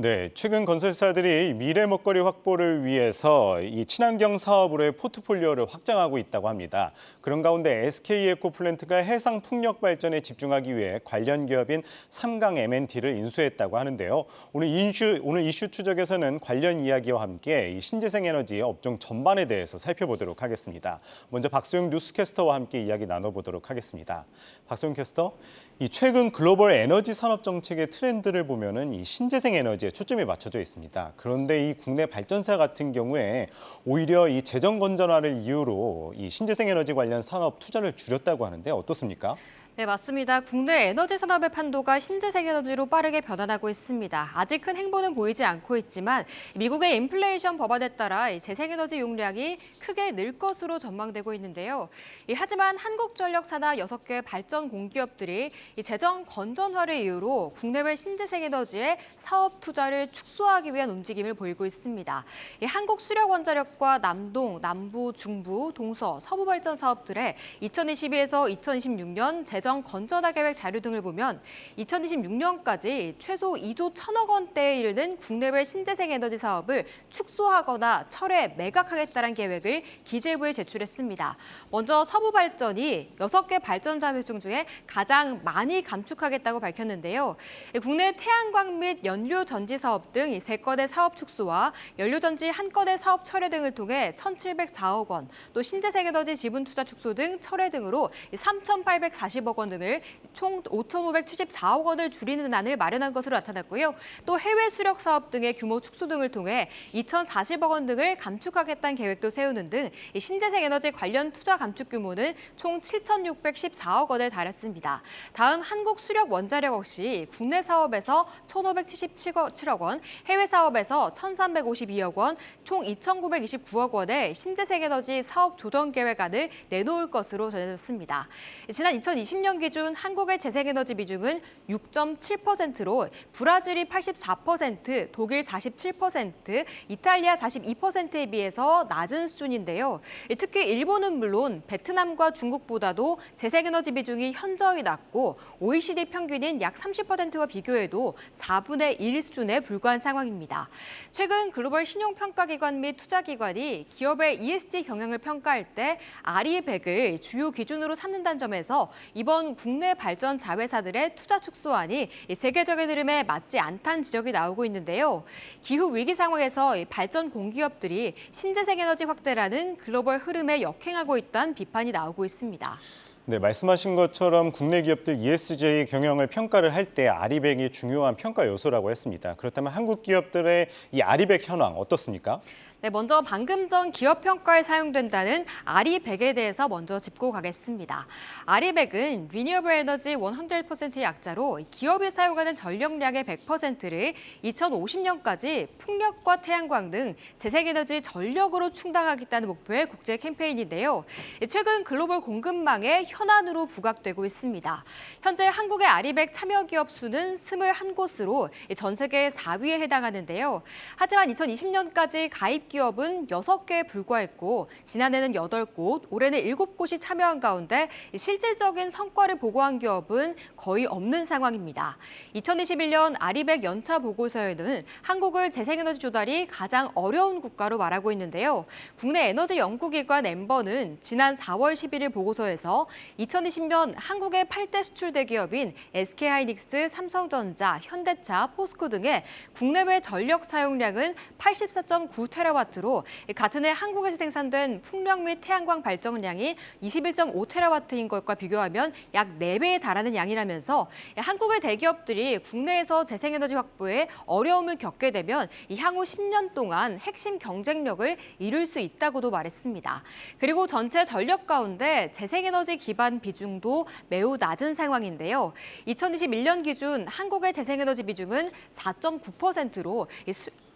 네, 최근 건설사들이 미래 먹거리 확보를 위해서 이 친환경 사업으로의 포트폴리오를 확장하고 있다고 합니다. 그런 가운데 SK 에코플랜트가 해상 풍력 발전에 집중하기 위해 관련 기업인 삼강 M&T를 인수했다고 하는데요. 오늘 이슈 오늘 이슈 추적에서는 관련 이야기와 함께 이 신재생 에너지 업종 전반에 대해서 살펴보도록 하겠습니다. 먼저 박소영 뉴스캐스터와 함께 이야기 나눠보도록 하겠습니다. 박소영 캐스터, 이 최근 글로벌 에너지 산업 정책의 트렌드를 보면은 이 신재생 에너지에 초점이 맞춰져 있습니다. 그런데 이 국내 발전사 같은 경우에 오히려 이 재정 건전화를 이유로 이 신재생 에너지 관련 산업 투자를 줄였다고 하는데 어떻습니까? 네, 맞습니다. 국내 에너지 산업의 판도가 신재생 에너지로 빠르게 변화하고 있습니다. 아직 큰 행보는 보이지 않고 있지만 미국의 인플레이션 법안에 따라 이 재생에너지 용량이 크게 늘 것으로 전망되고 있는데요. 이 하지만 한국전력 산하 6개 발전 공기업들이 이 재정 건전화를 이유로 국내외 신재생 에너지에 사업 투자를 축소하기 위한 움직임을 보이고 있습니다. 이 한국 수력 원자력과 남동, 남부, 중부, 동서, 서부 발전 사업들의 2022에서 2026년 재정 건전화 계획 자료 등을 보면 2026년까지 최소 2조 1천억 원대에 이르는 국내외 신재생 에너지 사업을 축소하거나 철회, 매각하겠다는 계획을 기재부에 제출했습니다. 먼저 서부 발전이 6개 발전 자회중 중에 가장 많이 감축하겠다고 밝혔는데요. 국내 태양광 및 연료 전지 사업 등 3건의 사업 축소와 연료 전지 한 건의 사업 철회 등을 통해 1,704억 원, 또 신재생 에너지 지분 투자 축소 등 철회 등으로 3,840억 원 등을 총 5,574억 원을 줄이는 안을 마련한 것으로 나타났고요. 또 해외 수력 사업 등의 규모 축소 등을 통해 2,040억 원 등을 감축하겠다는 계획도 세우는 등이 신재생 에너지 관련 투자 감축 규모는 총 7,614억 원에 달했습니다. 다음 한국 수력 원자력 역시 국내 사업에서 1,577억 원, 해외 사업에서 1,352억 원, 총 2,929억 원의 신재생 에너지 사업 조정 계획안을 내놓을 것으로 전해졌습니다. 지난 2020년 기준 한국의 재생에너지 비중은 6.7%로 브라질이 84%, 독일 47%, 이탈리아 42%에 비해서 낮은 수준인데요. 특히 일본은 물론 베트남과 중국보다도 재생에너지 비중이 현저히 낮고 OECD 평균인 약 30%와 비교해도 4분의 1 수준에 불과한 상황입니다. 최근 글로벌 신용평가기관 및 투자기관이 기업의 ESG 경영을 평가할 때 아리백을 주요 기준으로 삼는다는 점에서 이번 국내 발전 자회사들의 투자 축소안이 이 세계적인 흐름에 맞지 않다는 지적이 나오고 있는데요. 기후 위기 상황에서 이 발전 공기업들이 신재생 에너지 확대라는 글로벌 흐름에 역행하고 있다는 비판이 나오고 있습니다. 네, 말씀하신 것처럼 국내 기업들 ESG 경영을 평가를 할 때 아리백이 중요한 평가 요소라고 했습니다. 그렇다면 한국 기업들의 이 아리백 현황 어떻습니까? 네, 먼저 방금 전 기업 평가에 사용된다는 아리백에 대해서 먼저 짚고 가겠습니다. 아리백은 리니어블 에너지 100%의 약자로 기업이 사용하는 전력량의 100%를 2050년까지 풍력과 태양광 등 재생에너지 전력으로 충당하겠다는 목표의 국제 캠페인인데요. 최근 글로벌 공급망에 현안으로 부각되고 있습니다. 현재 한국의 아리백 참여 기업 수는 21곳으로 전 세계 4위에 해당하는데요. 하지만 2020년까지 가입 기업은 6개에 불과했고 지난해는 8곳, 올해는 7곳이 참여한 가운데 실질적인 성과를 보고한 기업은 거의 없는 상황입니다. 2021년 아리백 연차 보고서에는 한국을 재생에너지 조달이 가장 어려운 국가로 말하고 있는데요. 국내 에너지 연구기관 엠버는 지난 4월 11일 보고서에서 2020년 한국의 8대 수출 대 기업인 SK하이닉스, 삼성전자, 현대차, 포스코 등의 국내외 전력 사용량은 84.9테라와 트로 같은 해 한국에서 생산된 풍력 및 태양광 발전량이 21.5 테라와트인 것과 비교하면 약 4배에 달하는 양이라면서 한국의 대기업들이 국내에서 재생에너지 확보에 어려움을 겪게 되면 향후 10년 동안 핵심 경쟁력을 잃을 수 있다고도 말했습니다. 그리고 전체 전력 가운데 재생에너지 기반 비중도 매우 낮은 상황인데요. 2021년 기준 한국의 재생에너지 비중은 4.9%로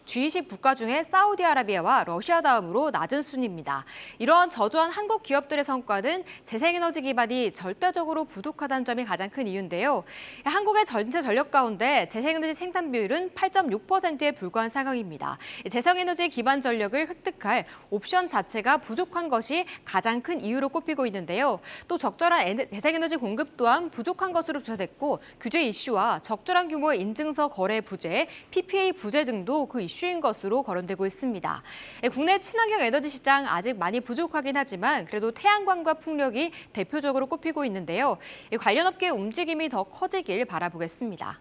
G20 국가 중에 사우디아라비아와 러시아 다음으로 낮은 순입니다. 이러한 저조한 한국 기업들의 성과는 재생에너지 기반이 절대적으로 부족하다는 점이 가장 큰 이유인데요. 한국의 전체 전력 가운데 재생에너지 생산 비율은 8.6%에 불과한 상황입니다. 재생에너지 기반 전력을 획득할 옵션 자체가 부족한 것이 가장 큰 이유로 꼽히고 있는데요. 또 적절한 에너- 재생에너지 공급 또한 부족한 것으로 조사됐고 규제 이슈와 적절한 규모의 인증서 거래 부재, PPA 부재 등도 그 이슈 인 것으로 거론되고 있습니다. 예, 국내 친환경 에너지 시장 아직 많이 부족하긴 하지만 그래도 태양광과 풍력이 대표적으로 꼽히고 있는데요. 이 관련 업계의 움직임이 더 커지길 바라보겠습니다.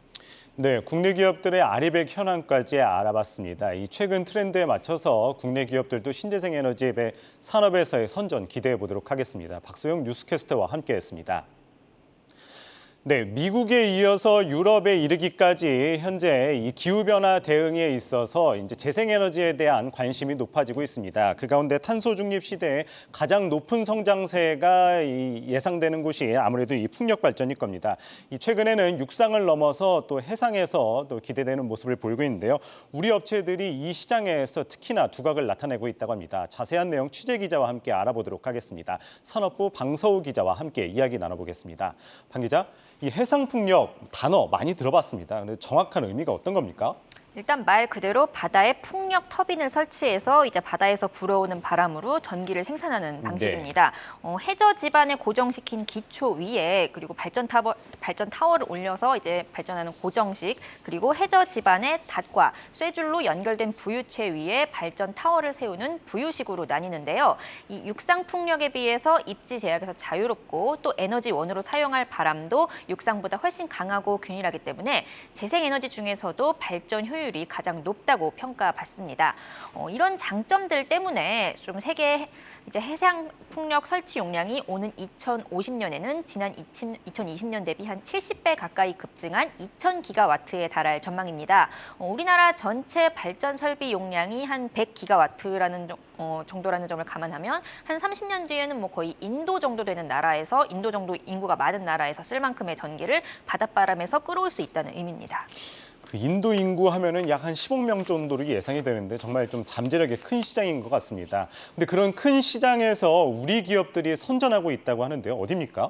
네, 국내 기업들의 아리백 현황까지 알아봤습니다. 이 최근 트렌드에 맞춰서 국내 기업들도 신재생 에너지 의 산업에서의 선전 기대해 보도록 하겠습니다. 박소영 뉴스캐스터와 함께했습니다. 네, 미국에 이어서 유럽에 이르기까지 현재 이 기후 변화 대응에 있어서 이제 재생 에너지에 대한 관심이 높아지고 있습니다. 그 가운데 탄소 중립 시대에 가장 높은 성장세가 이 예상되는 곳이 아무래도 이 풍력 발전일 겁니다. 이 최근에는 육상을 넘어서 또 해상에서 또 기대되는 모습을 보이고 있는데요. 우리 업체들이 이 시장에서 특히나 두각을 나타내고 있다고 합니다. 자세한 내용 취재 기자와 함께 알아보도록 하겠습니다. 산업부 방서우 기자와 함께 이야기 나눠보겠습니다. 방 기자, 이 해상풍력 단어 많이 들어봤습니다. 근데 정확한 의미가 어떤 겁니까? 일단 말 그대로 바다에 풍력 터빈을 설치해서 이제 바다에서 불어오는 바람으로 전기를 생산하는 방식입니다. 어, 해저 지반에 고정시킨 기초 위에 그리고 발전 타워 발전 타워를 올려서 이제 발전하는 고정식 그리고 해저 지반에 닷과 쇠줄로 연결된 부유체 위에 발전 타워를 세우는 부유식으로 나뉘는데요. 이 육상 풍력에 비해서 입지 제약에서 자유롭고 또 에너지 원으로 사용할 바람도 육상보다 훨씬 강하고 균일하기 때문에 재생 에너지 중에서도 발전 효율 이 가장 높다고 평가받습니다. 어, 이런 장점들 때문에 좀 세계 이제 해상 풍력 설치 용량이 오는 2050년에는 지난 2020년 대비 한 70배 가까이 급증한 2,000기가와트에 달할 전망입니다. 어, 우리나라 전체 발전 설비 용량이 한 100기가와트라는 어, 정도라는 점을 감안하면 한 30년 뒤에는 뭐 거의 인도 정도 되는 나라에서 인도 정도 인구가 많은 나라에서 쓸 만큼의 전기를 바닷바람에서 끌어올 수 있다는 의미입니다. 그 인도 인구 하면은 약 한 10억 명 정도로 예상이 되는데 정말 좀 잠재력이 큰 시장인 것 같습니다. 근데 그런 큰 시장에서 우리 기업들이 선전하고 있다고 하는데요. 어디입니까?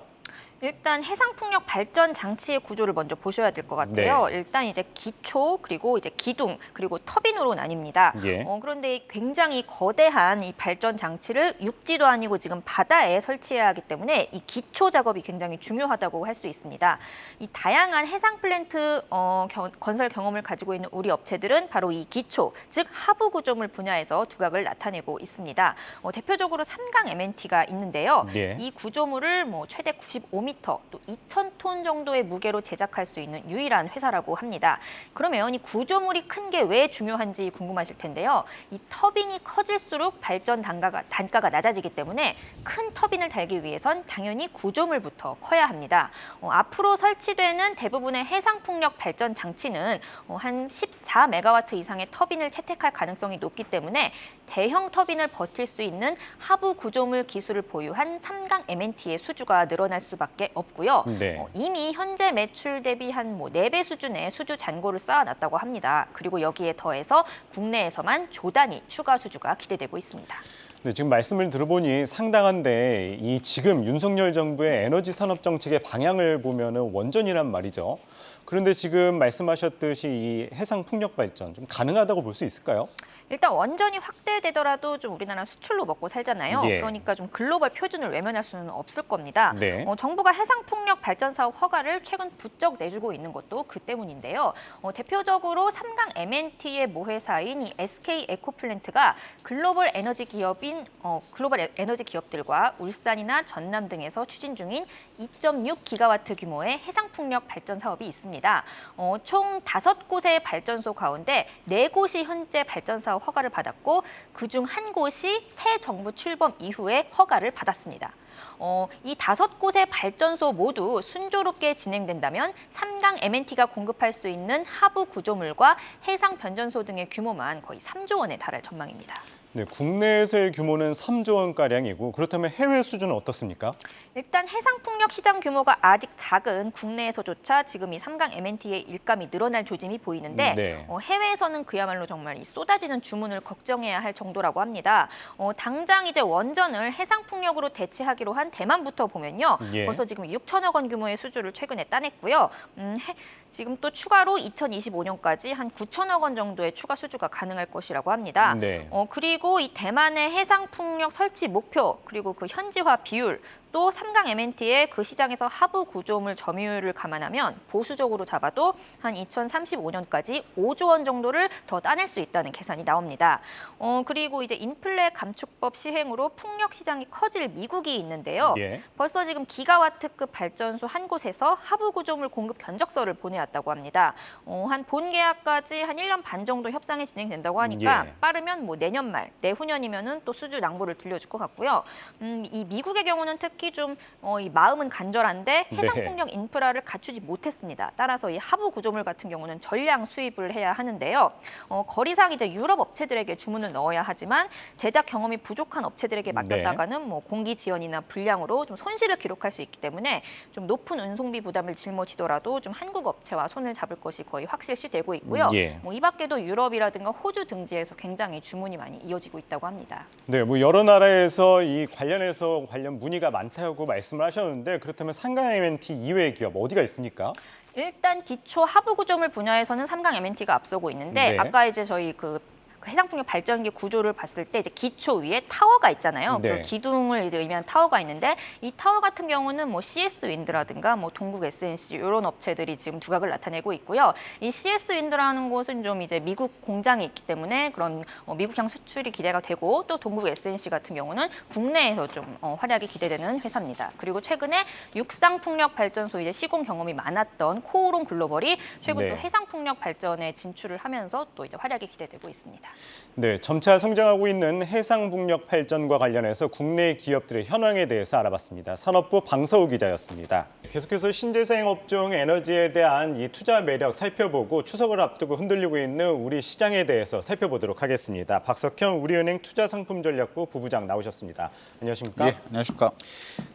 일단 해상풍력 발전 장치의 구조를 먼저 보셔야 될 것 같아요. 일단 이제 기초 그리고 이제 기둥 그리고 터빈으로 나뉩니다. 예. 어, 그런데 굉장히 거대한 이 발전 장치를 육지도 아니고 지금 바다에 설치해야 하기 때문에 이 기초 작업이 굉장히 중요하다고 할 수 있습니다. 이 다양한 해상 플랜트 어, 겨- 건설 경험을 가지고 있는 우리 업체들은 바로 이 기초, 즉 하부 구조물 분야에서 두각을 나타내고 있습니다. 어, 대표적으로 삼강 MNT가 있는데요. 예. 이 구조물을 뭐 최대 95m, 또 2,000톤 정도의 무게로 제작할 수 있는 유일한 회사라고 합니다. 그러면 이 구조물이 큰 게 왜 중요한지 궁금하실 텐데요. 이 터빈이 커질수록 발전 단가가, 단가가 낮아지기 때문에 큰 터빈을 달기 위해선 당연히 구조물부터 커야 합니다. 어, 앞으로 설치되는 대부분의 해상풍력 발전 장치는 어, 한 14메가와트 이상의 터빈을 채택할 가능성이 높기 때문에 대형 터빈을 버틸 수 있는 하부 구조물 기술을 보유한 삼강 MNT의 수주가 늘어날 수밖에 없고요. 네. 어, 이미 현재 매출 대비 한뭐네배 수준의 수주 잔고를 쌓아놨다고 합니다. 그리고 여기에 더해서 국내에서만 조단위 추가 수주가 기대되고 있습니다. 네, 지금 말씀을 들어보니 상당한데 이 지금 윤석열 정부의 에너지 산업 정책의 방향을 보면 은 원전이란 말이죠. 그런데 지금 말씀하셨듯이 이 해상 풍력 발전 좀 가능하다고 볼 수 있을까요? 일단 원전이 확대되더라도 좀 우리나라 수출로 먹고 살잖아요. 예. 그러니까 좀 글로벌 표준을 외면할 수는 없을 겁니다. 네. 어, 정부가 해상 풍력 발전 사업 허가를 최근 부쩍 내주고 있는 것도 그 때문인데요. 어, 대표적으로 삼강 MNT의 모회사인 이 SK 에코플랜트가 글로벌 에너지 기업인 어, 글로벌 에- 에너지 기업들과 울산이나 전남 등에서 추진 중인 2.6 기가와트 규모의 해상 풍력 발전 사업이 있습니다. 어, 총 다섯 곳의 발전소 가운데 네 곳이 현재 발전 사업 허가를 받았고 그중 한 곳이 새 정부 출범 이후에 허가를 받았습니다. 어, 이 다섯 곳의 발전소 모두 순조롭게 진행된다면 삼강 MNT가 공급할 수 있는 하부 구조물과 해상 변전소 등의 규모만 거의 3조 원에 달할 전망입니다. 네, 국내에서의 규모는 3조 원가량이고 그렇다면 해외 수준은 어떻습니까? 일단 해상풍력 시장 규모가 아직 작은 국내에서조차 지금 이 삼강 MNT의 일감이 늘어날 조짐이 보이는데 네. 어, 해외에서는 그야말로 정말 이 쏟아지는 주문을 걱정해야 할 정도라고 합니다. 어, 당장 이제 원전을 해상풍력으로 대체하기로 한 대만부터 보면요. 예. 벌써 지금 6천억 원 규모의 수주를 최근에 따냈고요. 음, 해- 지금 또 추가로 2025년까지 한 9천억 원 정도의 추가 수주가 가능할 것이라고 합니다. 네. 어, 그리고 이 대만의 해상 풍력 설치 목표 그리고 그 현지화 비율 또 삼강 MNT의 그 시장에서 하부 구조물 점유율을 감안하면 보수적으로 잡아도 한 2035년까지 5조 원 정도를 더 따낼 수 있다는 계산이 나옵니다. 어, 그리고 이제 인플레 감축법 시행으로 풍력 시장이 커질 미국이 있는데요. 예. 벌써 지금 기가와트급 발전소 한 곳에서 하부 구조물 공급 견적서를 보내왔다고 합니다. 어, 한 본 계약까지 한 1년 반 정도 협상이 진행된다고 하니까 예. 빠르면 뭐 내년 말, 내후년이면은 또 수주 낭보를 들려줄 것 같고요. 음, 이 미국의 경우는 특히 좀 어, 이 마음은 간절한데 해상 네. 풍력 인프라를 갖추지 못했습니다. 따라서 이 하부 구조물 같은 경우는 전량 수입을 해야 하는데요. 어, 거리상 이제 유럽 업체들에게 주문을 넣어야 하지만 제작 경험이 부족한 업체들에게 맡겼다가는 뭐 공기 지연이나 불량으로 좀 손실을 기록할 수 있기 때문에 좀 높은 운송비 부담을 짊어지더라도 좀 한국 업체와 손을 잡을 것이 거의 확실시 되고 있고요. 예. 뭐이 밖에도 유럽이라든가 호주 등지에서 굉장히 주문이 많이 이어지고 있다고 합니다. 네, 뭐 여러 나라에서 이 관련해서 관련 문의가 많 다고 말씀을 하셨는데 그렇다면 상강 MNT 이외의 기업 어디가 있습니까? 일단 기초 하부 구조물 분야에서는 삼강 MNT가 앞서고 있는데 네. 아까 이제 저희 그그 해상풍력 발전기 구조를 봤을 때 이제 기초 위에 타워가 있잖아요. 네. 그 기둥을 이제 의미한 타워가 있는데 이 타워 같은 경우는 뭐 CS 윈드라든가 뭐 동국 SNC 이런 업체들이 지금 두각을 나타내고 있고요. 이 CS 윈드라는 곳은 좀 이제 미국 공장이 있기 때문에 그런 어, 미국향 수출이 기대가 되고 또 동국 SNC 같은 경우는 국내에서 좀 어, 활약이 기대되는 회사입니다. 그리고 최근에 육상 풍력 발전소 이제 시공 경험이 많았던 코오롱 글로벌이 최근 네. 또 해상 풍력 발전에 진출을 하면서 또 이제 활약이 기대되고 있습니다. 네, 점차 성장하고 있는 해상풍력 발전과 관련해서 국내 기업들의 현황에 대해서 알아봤습니다. 산업부 방서우 기자였습니다. 계속해서 신재생 업종 에너지에 대한 이 투자 매력 살펴보고 추석을 앞두고 흔들리고 있는 우리 시장에 대해서 살펴보도록 하겠습니다. 박석형 우리은행 투자상품전략부 부부장 나오셨습니다. 안녕하십니까? 예, 안녕하십니까.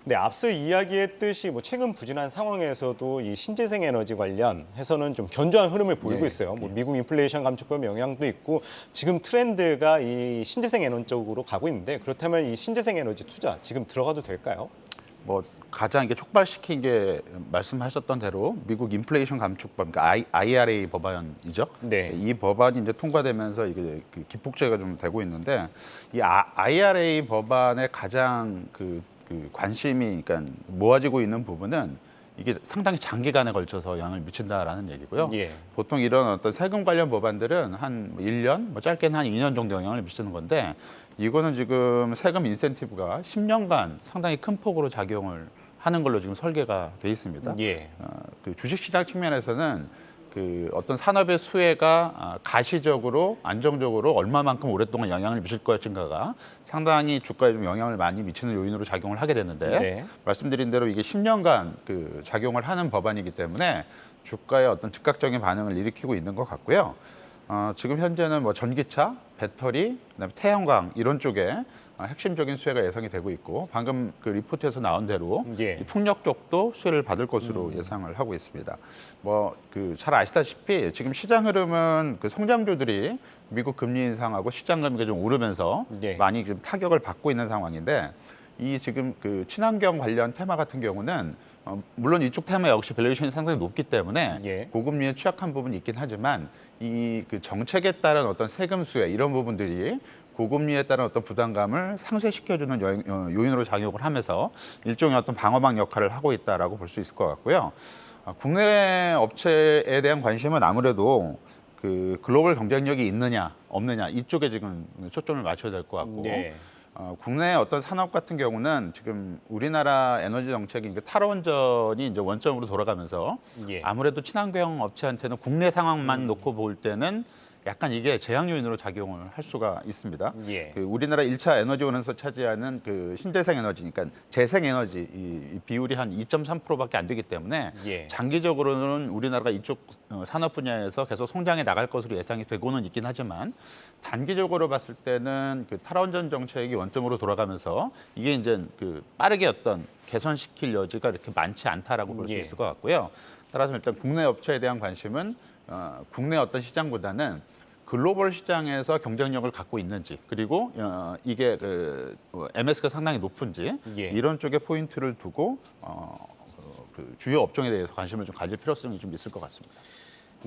네, 앞서 이야기했듯이 뭐 최근 부진한 상황에서도 이 신재생 에너지 관련해서는 좀 견조한 흐름을 보이고 네, 있어요. 뭐 미국 인플레이션 감축법 영향도 있고 지금 트렌드가 이 신재생 에너지 쪽으로 가고 있는데 그렇다면 이 신재생 에너지 투자 지금 들어가도 될까요? 뭐 가장 이게 촉발시킨 게 말씀하셨던 대로 미국 인플레이션 감축법, 그러니까 IRA 법안이죠. 네. 이 법안이 이제 통과되면서 이게 그 기폭제가 좀 되고 있는데 이 아- IRA 법안의 가장 그, 그 관심이 그러니까 모아지고 있는 부분은 이게 상당히 장기간에 걸쳐서 영향을 미친다라는 얘기고요. 예. 보통 이런 어떤 세금 관련 법안들은 한 1년, 뭐 짧게는 한 2년 정도 영향을 미치는 건데 이거는 지금 세금 인센티브가 10년간 상당히 큰 폭으로 작용을 하는 걸로 지금 설계가 돼 있습니다. 예. 어, 그 주식시장 측면에서는 그 어떤 산업의 수혜가 아, 가시적으로 안정적으로 얼마만큼 오랫동안 영향을 미칠 것인가가 상당히 주가에 좀 영향을 많이 미치는 요인으로 작용을 하게 되는데 네. 말씀드린 대로 이게 10년간 그 작용을 하는 법안이기 때문에 주가의 어떤 즉각적인 반응을 일으키고 있는 것 같고요. 어, 지금 현재는 뭐 전기차, 배터리, 그다음에 태양광 이런 쪽에 어, 핵심적인 수혜가 예상이 되고 있고 방금 그 리포트에서 나온 대로 예. 이 풍력 쪽도 수혜를 받을 것으로 예상을 하고 있습니다. 뭐 그 잘 아시다시피 지금 시장 흐름은 그 성장주들이 미국 금리 인상하고 시장 금리가 좀 오르면서 예. 많이 지금 타격을 받고 있는 상황인데 이 지금 그 친환경 관련 테마 같은 경우는 어, 물론 이쪽 테마 역시 밸류에이션이 상당히 높기 때문에 예. 고금리에 취약한 부분이 있긴 하지만 이 그 정책에 따른 어떤 세금 수혜 이런 부분들이 고금리에 따른 어떤 부담감을 상쇄시켜주는 여- 어, 요인으로 작용을 하면서 일종의 어떤 방어막 역할을 하고 있다라고 볼 수 있을 것 같고요. 아, 국내 업체에 대한 관심은 아무래도 그 글로벌 경쟁력이 있느냐 없느냐 이쪽에 지금 초점을 맞춰야 될 것 같고 네. 어, 국내 어떤 산업 같은 경우는 지금 우리나라 에너지 정책이 이제 탈원전이 이제 원점으로 돌아가면서 예. 아무래도 친환경 업체한테는 국내 상황만 놓고 볼 때는 약간 이게 재앙 요인으로 작용을 할 수가 있습니다. 예. 그 우리나라 1차 에너지 원에서 차지하는 그 신재생 에너지, 그러니까 재생 에너지 이, 이 비율이 한 2.3%밖에 안 되기 때문에 예. 장기적으로는 우리나라가 이쪽 어, 산업 분야에서 계속 성장해 나갈 것으로 예상이 되고는 있긴 하지만 단기적으로 봤을 때는 그 탈원전 정책이 원점으로 돌아가면서 이게 이제 그 빠르게 어떤 개선시킬 여지가 이렇게 많지 않다라고 볼수 예. 있을 것 같고요. 따라서 일단 국내 업체에 대한 관심은 어, 국내 어떤 시장보다는 글로벌 시장에서 경쟁력을 갖고 있는지 그리고 어, 이게 그 어, MS가 상당히 높은지 예. 이런 쪽에 포인트를 두고 어, 그, 그 주요 업종에 대해서 관심을 좀 가질 필요성이 좀 있을 것 같습니다.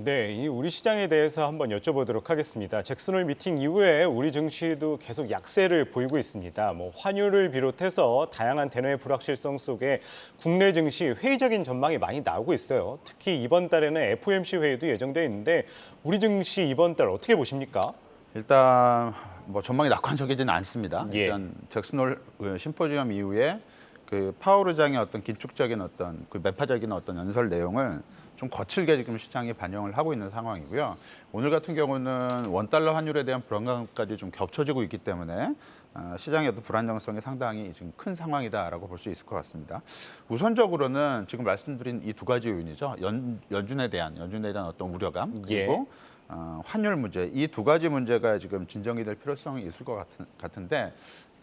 네, 이 우리 시장에 대해서 한번 여쭤보도록 하겠습니다. 잭슨홀 미팅 이후에 우리 증시도 계속 약세를 보이고 있습니다. 뭐 환율을 비롯해서 다양한 대내의 불확실성 속에 국내 증시 회의적인 전망이 많이 나오고 있어요. 특히 이번 달에는 FOMC 회의도 예정돼 있는데 우리 증시 이번 달 어떻게 보십니까? 일단 뭐 전망이 낙관적이지는 않습니다. 예. 일단 잭슨홀 그 심포지엄 이후에 그 파월 의장의 어떤 긴축적인 어떤 그 매파적인 어떤 연설 내용을 좀 거칠게 지금 시장이 반영을 하고 있는 상황이고요. 오늘 같은 경우는 원 달러 환율에 대한 불안감까지 좀 겹쳐지고 있기 때문에 어, 시장의 어떤 불안정성이 상당히 지금 큰 상황이다라고 볼 수 있을 것 같습니다. 우선적으로는 지금 말씀드린 이 두 가지 요인이죠. 연, 연준에 대한 연준에 대한 어떤 우려감 예. 그리고 어, 환율 문제 이 두 가지 문제가 지금 진정이 될 필요성이 있을 것 같은, 근데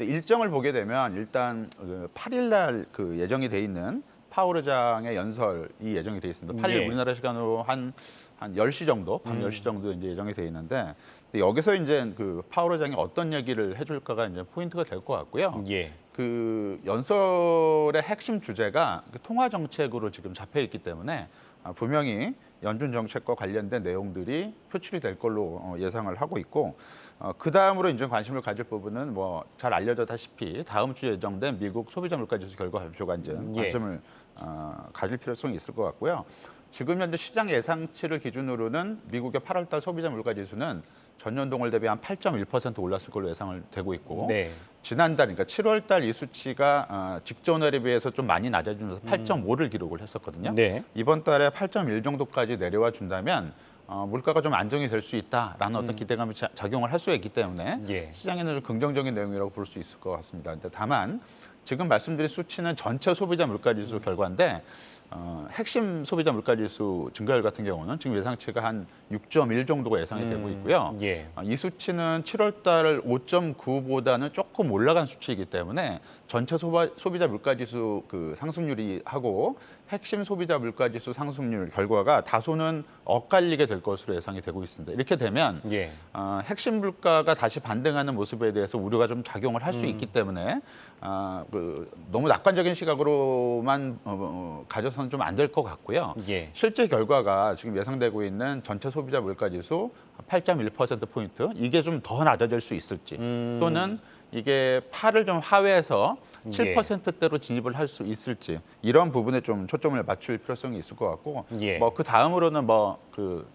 일정을 보게 되면 일단 그 8일 날 그 예정이 돼 있는 파월 의장의 연설이 예정이 돼 있습니다. 8일 예. 우리나라 시간으로 한한 10시 정도, 밤 음. 10시 정도 이제 예정이 돼 있는데 여기서 이제 그 파월 의장이 어떤 얘기를 해줄까가 이제 포인트가 될 것 같고요. 예. 그 연설의 핵심 주제가 그 통화 정책으로 지금 잡혀 있기 때문에 아, 분명히 연준 정책과 관련된 내용들이 표출이 될 걸로 어, 예상을 하고 있고 어, 그 다음으로 이제 관심을 가질 부분은 뭐 잘 알려졌다시피 다음 주에 예정된 미국 소비자 물가 지수 결과 발표가 이제 예. 관심을 어, 가질 필요성이 있을 것 같고요. 지금 현재 시장 예상치를 기준으로는 미국의 8월달 소비자 물가 지수는 전년 동월 대비 한 8.1% 올랐을 걸로 예상을 되고 있고 네. 지난달, 그러니까 7월달 이 수치가 어, 직전월에 비해서 좀 많이 낮아지면서 8.5를 기록을 했었거든요. 네. 이번 달에 8.1 정도까지 내려와 준다면 어, 물가가 좀 안정이 될 수 있다라는 어떤 기대감이 자- 작용을 할 수 있기 때문에 예. 시장에는 좀 긍정적인 내용이라고 볼 수 있을 것 같습니다. 근데 다만 지금 말씀드린 수치는 전체 소비자 물가지수 결과인데 어, 핵심 소비자 물가지수 증가율 같은 경우는 지금 예상치가 한 6.1 정도가 예상이 되고 있고요. 예. 어, 이 수치는 7월 달 5.9보다는 조금 올라간 수치이기 때문에 전체 소바, 소비자 물가지수 그 상승률이 하고 핵심 소비자 물가지수 상승률 결과가 다소는 엇갈리게 될 것으로 예상이 되고 있습니다. 이렇게 되면 예. 어, 핵심 물가가 다시 반등하는 모습에 대해서 우려가 좀 작용을 할수 음. 있기 때문에 아, 그, 너무 낙관적인 시각으로만 어, 어, 가져서는 좀 안 될 것 같고요. 예. 실제 결과가 지금 예상되고 있는 전체 소비자 물가지수 8.1% 포인트 이게 좀 더 낮아질 수 있을지 음. 또는 이게 8을 좀 하회해서 예. 7%대로 진입을 할 수 있을지 이런 부분에 좀 초점을 맞출 필요성이 있을 것 같고 예. 뭐그 다음으로는 뭐그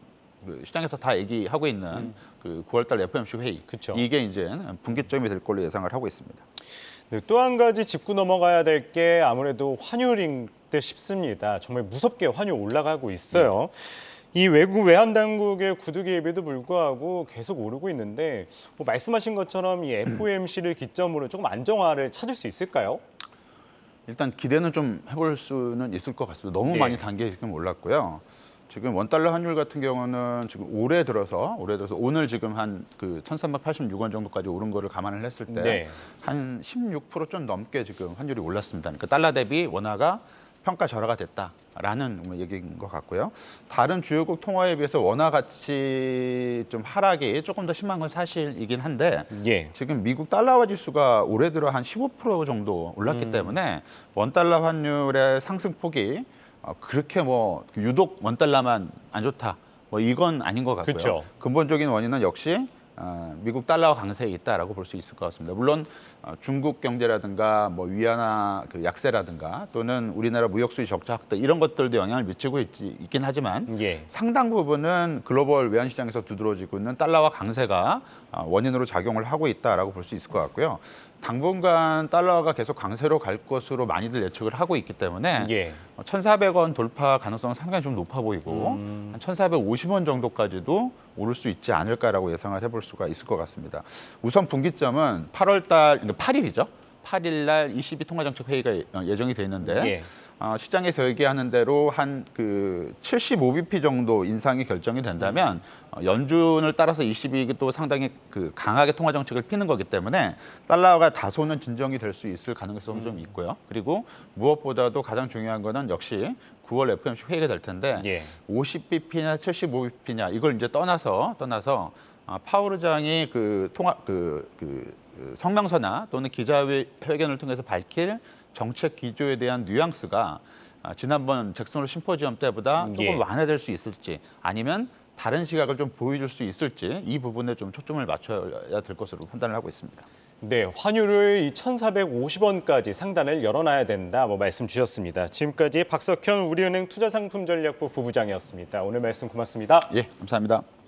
그 시장에서 다 얘기하고 있는 그 9월달 FOMC 회의 음. 그쵸. 이게 이제 분기점이 될 걸로 예상을 하고 있습니다. 네, 또한 가지 짚고 넘어가야 될 게 아무래도 환율인 듯 싶습니다. 정말 무섭게 환율 올라가고 있어요. 이 외국 외환 당국의 구두 개 입에도 불구하고 계속 오르고 있는데 뭐 말씀하신 것처럼 이 FOMC를 기점으로 조금 안정화를 찾을 수 있을까요? 일단 기대는 좀 해볼 수는 있을 것 같습니다. 너무 예. 많이 단계 지금 올랐고요. 지금 원 달러 환율 같은 경우는 지금 올해 들어서 올해 들어서 오늘 지금 한 그 1,386원 정도까지 오른 거를 감안을 했을 때 네. 한 16%좀 넘게 지금 환율이 올랐습니다. 그러니까 달러 대비 원화가 평가 절하가 됐다라는 뭐 얘기인 것 같고요. 다른 주요국 통화에 비해서 원화 가치 좀 하락이 조금 더 심한 건 사실이긴 한데 예. 지금 미국 달러화 지수가 올해 들어 한 15% 정도 올랐기 음. 때문에 원 달러 환율의 상승폭이 어, 그렇게 뭐 유독 원 달러만 안 좋다. 뭐 이건 아닌 것 같고요. 그쵸. 근본적인 원인은 역시 어, 미국 달러 강세에 있다라고 볼 수 있을 것 같습니다. 물론 어, 중국 경제라든가 뭐 위안화 그 약세라든가 또는 우리나라 무역 수지 적자 확대 이런 것들도 영향을 미치고 있지, 있긴 하지만 예. 상당 부분은 글로벌 외환 시장에서 두드러지고 있는 달러와 강세가 어, 원인으로 작용을 하고 있다라고 볼 수 있을 것 같고요. 당분간 달러가 계속 강세로 갈 것으로 많이들 예측을 하고 있기 때문에 예. 1,400원 돌파 가능성은 상당히 좀 높아 보이고 음. 한 1,450원 정도까지도 오를 수 있지 않을까라고 예상을 해볼 수가 있을 것 같습니다. 우선 분기점은 8월 달 8일이죠. 8일 날 ECB 통화정책 회의가 예- 예정이 돼 있는데 예. 어, 시장에서 얘기하는 대로 한 그 75bp 정도 인상이 결정이 된다면 어, 연준을 따라서 22도 상당히 그 강하게 통화 정책을 피는 거기 때문에 달러가 다소는 진정이 될 수 있을 가능성이 좀 있고요. 그리고 무엇보다도 가장 중요한 거는 역시 9월 FOMC 회의가 될 텐데 예. 50bp냐 75bp냐 이걸 이제 떠나서 떠나서 아, 파월 의장이 그 통화 그, 그, 그 성명서나 또는 기자회견을 통해서 밝힐 정책 기조에 대한 뉘앙스가 아, 지난번 잭슨홀 심포지엄 때보다 조금 예. 완화될 수 있을지 아니면 다른 시각을 좀 보여줄 수 있을지 이 부분에 좀 초점을 맞춰야 될 것으로 판단을 하고 있습니다. 네, 환율을 이 1,450원까지 상단을 열어놔야 된다. 뭐 말씀 주셨습니다. 지금까지 박석현 우리은행 투자상품전략부 부부장이었습니다. 오늘 말씀 고맙습니다. 예, 감사합니다.